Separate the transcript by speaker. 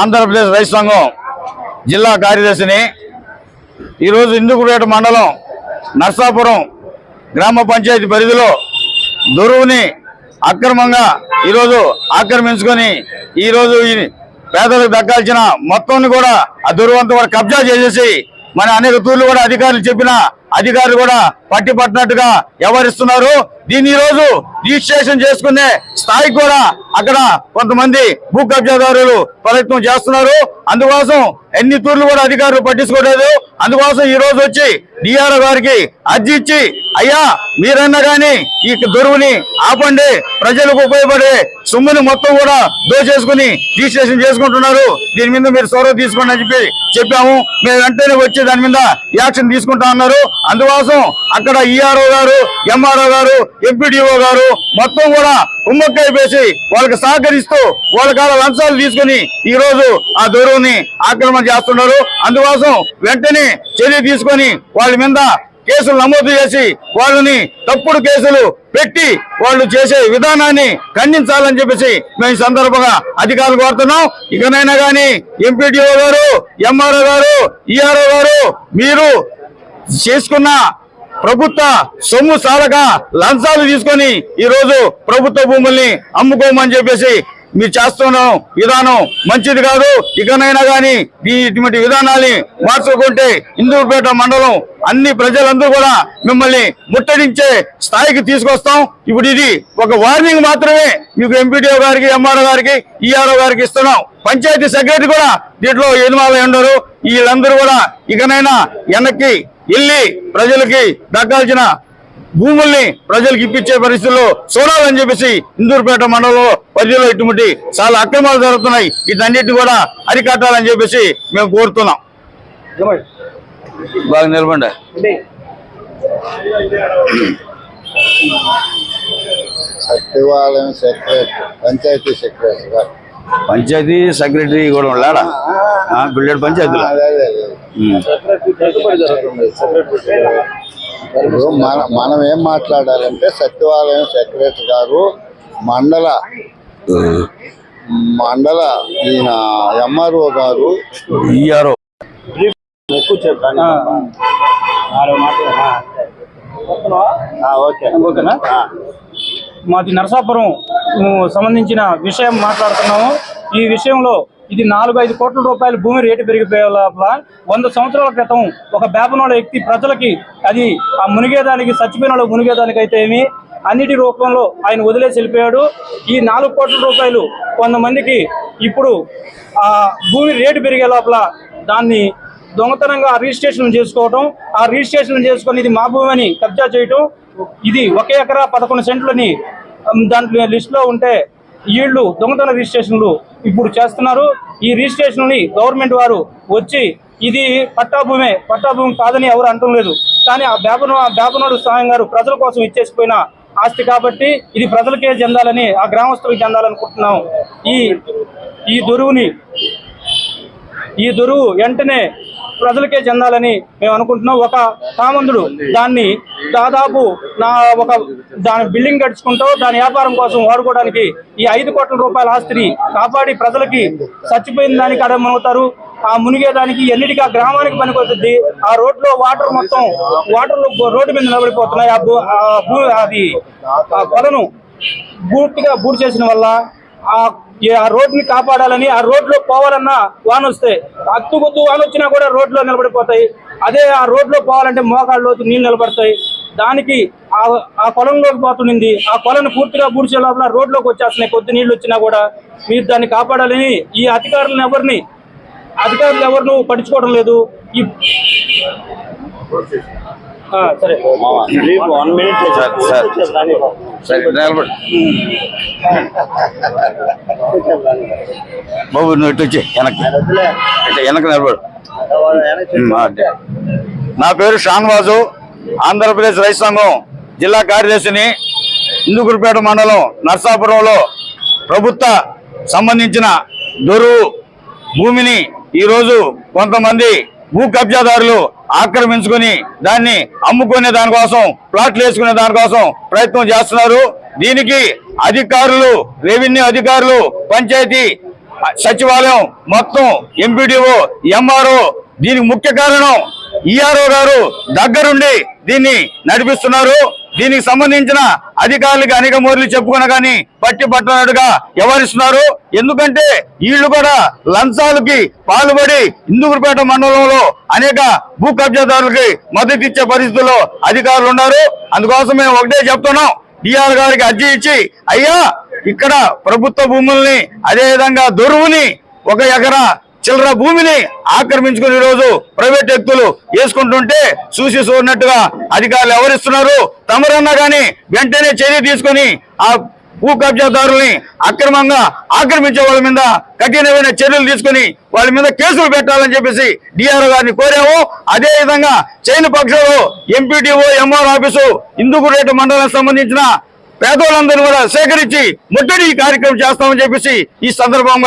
Speaker 1: ఆంధ్రప్రదేశ్ రైతు సంఘం జిల్లా కార్యదర్శిని. ఈరోజు ఇందుకుపేట మండలం నర్సాపురం గ్రామ పంచాయతీ పరిధిలో దొరువుని అక్రమంగా ఈరోజు ఆక్రమించుకొని ఈరోజు ఈ పేదలకు దక్కాల్సిన మొత్తాన్ని కూడా ఆ దొరువంతా కూడా కబ్జా చేసేసి మన అనేక తూర్లు కూడా అధికారులు చెప్పిన అధికారులు కూడా పట్టి పట్టినట్టుగా వ్యవహరిస్తున్నారు. దీన్ని రోజు రిజిస్ట్రేషన్ చేసుకునే స్థాయికి కూడా అక్కడ కొంతమంది భూ కబ్జాదారులు ప్రయత్నం చేస్తున్నారు. అందుకోసం ఎన్ని తూర్లు కూడా అధికారులు పట్టించుకోలేదు. అందుకోసం ఈ రోజు వచ్చి డిఆర్ఓ గారికి అర్జీ ఇచ్చి అయ్యా మీరన్నా కానీ ఈ దొరువుని ఆపండి. ప్రజలకు ఉపయోగపడే సొమ్ముని మొత్తం కూడా దోచేసుకుని రిజిస్ట్రేషన్ చేసుకుంటున్నారు. దీని మీద మీరు సొరవ తీసుకోండి అని చెప్పి చెప్పాము. మేము వెంటనే వచ్చి దాని మీద యాక్షన్ తీసుకుంటా అన్నారు. అందుకోసం అక్కడ ఈఆర్ఓ గారు ఎంఆర్ఓ గారు ఎంపీడీఓ గారు మొత్తం కూడా కుమ్మక్కై వేసి వాళ్ళకి సహకరిస్తూ వాళ్ళ కాల లంచాలు తీసుకుని ఈ రోజు ఆ దొరువుని ఆక్రమణ చేస్తున్నారు. అందుకోసం వెంటనే చర్య తీసుకొని వాళ్ళ మీద కేసులు నమోదు చేసి వాళ్ళని తప్పుడు కేసులు పెట్టి వాళ్ళు చేసే విధానాన్ని ఖండించాలని చెప్పేసి మేము సందర్భంగా అధికారులు కోరుతున్నాం. ఇకనైనా కానీ ఎంపీడీఓ గారు ఎంఆర్ఓ గారు ఈఆర్ఓ గారు మీరు చేసుకున్న ప్రభుత్వ సొమ్ము సాలక లంచాలు తీసుకొని ఈరోజు ప్రభుత్వ భూముల్ని అమ్ముకోమని చెప్పేసి మీరు చేస్తున్న విధానం మంచిది కాదు. ఇకనైనా కానీ ఇటువంటి విధానాన్ని మార్చుకుంటే ఇందూరుపేట మండలం అన్ని ప్రజలందరూ కూడా మిమ్మల్ని ముట్టడించే స్థాయికి తీసుకొస్తాం. ఇప్పుడు ఇది ఒక వార్నింగ్ మాత్రమే మీకు ఎంపీడీఓ గారికి ఎంఆర్ఓ గారికి ఈఆర్ఓ గారికి ఇస్తున్నాం. పంచాయతీ సెక్రటరీ కూడా దీంట్లో ఇన్వాల్వ్ ఉండరు. వీళ్ళందరూ కూడా ఇకనైనా వెనక్కి వెళ్ళి ప్రజలకి దక్కాల్సిన భూముల్ని ప్రజలకు ఇప్పించే పరిస్థితుల్లో చూడాలని చెప్పేసి ఇందూరుపేట మండలంలో పరిధిలో ఇటువంటి చాలా అక్రమాలు జరుగుతున్నాయి. వీటన్నిటిని కూడా అరికట్టాలని చెప్పేసి మేము కోరుతున్నాం. బాగా నిలబండి
Speaker 2: సచివాలయం secretary panchayati secretary
Speaker 1: panchayati secretary కూడా ఉన్నాడా? బిల్డెడ్ పంచాయతీలో.
Speaker 2: ఇప్పుడు మన మనం ఏం మాట్లాడాలంటే సచివాలయం సెక్రటరీ గారు మండల మండల ఈయన ఎంఆర్ఓ గారు
Speaker 1: ఈఆర్ఓ.
Speaker 3: ఓకేనా? మాది నరసాపురం. సంబంధించిన విషయం మాట్లాడుతున్నాము ఈ విషయంలో ఇది నాలుగు ఐదు కోట్ల రూపాయల భూమి రేటు పెరిగిపోయే లోపల వంద సంవత్సరాల క్రితం ఒక బేపనోడ వ్యక్తి ప్రజలకి అది ఆ మునిగేదానికి చచ్చిపోయిన మునిగేదానికి అయితే ఏమి అన్నిటి రూపంలో ఆయన వదిలేసి వెళ్ళిపోయాడు. ఈ నాలుగు కోట్ల రూపాయలు కొంతమందికి ఇప్పుడు ఆ భూమి రేటు పెరిగే లోపల దాన్ని దొంగతనంగా రిజిస్ట్రేషన్ చేసుకోవటం ఆ రిజిస్ట్రేషన్ చేసుకొని ఇది మా భూమి అని కబ్జా చేయటం ఇది ఒక ఎకరా పదకొండు సెంట్లని దాంట్లో లిస్టులో ఉంటే వీళ్ళు దొంగతన రిజిస్ట్రేషన్లు ఇప్పుడు చేస్తున్నారు. ఈ రిజిస్ట్రేషన్ని గవర్నమెంట్ వారు వచ్చి ఇది పట్టాభూమే పట్టాభూమి కాదని ఎవరు అంటం లేదు. కానీ ఆ బేపను ఆ బేపనోడు సాయం గారు ప్రజల కోసం ఇచ్చేసిపోయిన ఆస్తి కాబట్టి ఇది ప్రజలకే చెందాలని ఆ గ్రామస్తులకు చెందాలనుకుంటున్నాం. ఈ ఈ దొరువుని ఈ దొరువు వెంటనే ప్రజలకే చెందాలని మేము అనుకుంటున్నాం. ఒక కామందుడు దాన్ని దాదాపు నా ఒక దాని బిల్డింగ్ కట్టుకుంటూ దాని వ్యాపారం కోసం వాడుకోవడానికి ఈ ఐదు కోట్ల రూపాయల ఆస్తిని కాపాడి ప్రజలకి చచ్చిపోయిన దానికి అడమవుతారు ఆ మునిగేదానికి ఎన్నిటికీ ఆ గ్రామానికి పనికొస్తుంది. ఆ రోడ్లో వాటర్ మొత్తం వాటర్ రోడ్డు మీద నిలబడిపోతున్నాయి. ఆ భూ అది ఆ కొలను పూర్తిగా బూడి చేసిన వల్ల ఆ ఈ- రోడ్ని కాపాడాలని ఆ రోడ్లో పోవాలన్నా వాన వస్తే వానొచ్చినా వాన వచ్చినా కూడా రోడ్లో నిలబడిపోతాయి. అదే ఆ రోడ్లో పోవాలంటే మోకాళ్ళలో నీళ్ళు నిలబడతాయి. దానికి ఆ ఆ కొలంలోకి పోతుంది ఆ కొలను పూర్తిగా పూడ్చే లోపల రోడ్లోకి వచ్చేస్తున్నాయి. కొద్ది నీళ్ళు వచ్చినా కూడా మీరు దాన్ని కాపాడాలని ఈ అధికారులను ఎవరిని అధికారులు ఎవరిను పట్టించుకోవడం లేదు. ఈ సరే
Speaker 1: సార్ సార్ సరే. నిలబడి బాబు నువ్వు ఇటు వచ్చి వెనక్కి ఇటు వెనక్కి నిలబడు నా పేరు షాన్వాజు ఆంధ్రప్రదేశ్ రైతు సంఘం జిల్లా కార్యదర్శిని ఇందుకురుపేట మండలం నర్సాపురంలో ప్రభుత్వ సంబంధించిన దొరువు భూమిని ఈరోజు కొంతమంది భూ కబ్జాదారులు ఆక్రమించుకొని దాన్ని అమ్ముకునే దానికోసం ప్లాట్లు వేసుకునే దానికోసం ప్రయత్నం చేస్తున్నారు. దీనికి అధికారులు రెవెన్యూ అధికారులు పంచాయతీ సచివాలయం మొత్తం ఎంపీడీఓ ఎంఆర్ఓ దీనికి ముఖ్య కారణం ఈఆర్ఓ గారు దగ్గరుండి దీన్ని నడిపిస్తున్నారు. దీనికి సంబంధించిన అధికారులకి అనేక మూర్లు చెప్పుకున్న కానీ పట్టి పట్టనట్టుగా వ్యవహరిస్తున్నారు. ఎందుకంటే వీళ్ళు కూడా లంచాలకి పాల్పడి ఇందుకుపేట మండలంలో అనేక భూ కబ్జాదారులకి మద్దతు ఇచ్చే పరిస్థితుల్లో అధికారులు ఉన్నారు. అందుకోసం మేము ఒకటే చెప్తున్నాం. డిఆర్ గారికి అర్జీ ఇచ్చి అయ్యా ఇక్కడ ప్రభుత్వ భూముల్ని అదే విధంగా దొరువుని ఒక ఎకరా చిల్లర భూమిని ఆక్రమించుకుని ఈ రోజు ప్రైవేట్ వ్యక్తులు వేసుకుంటుంటే చూసి చూడనట్టుగా అధికారులు ఎవరిస్తున్నారు తమరన్నా గాని వెంటనే చర్య తీసుకొని ఆ భూ కబ్జాదారుల్ని అక్రమంగా ఆక్రమించే వాళ్ళ మీద కఠినమైన చర్యలు తీసుకొని వాళ్ళ మీద కేసులు పెట్టాలని చెప్పేసి డిఆర్ఓ గారిని కోరాము. అదే విధంగా చైన్ పక్షంలో ఎంపీటీఓ ఎంఆర్ ఆఫీసు ఇందుకురేట మండలానికి సంబంధించిన పేదోళ్ళందరూ కూడా సేకరించి ముట్టడి కార్యక్రమం చేస్తామని చెప్పేసి ఈ సందర్భంగా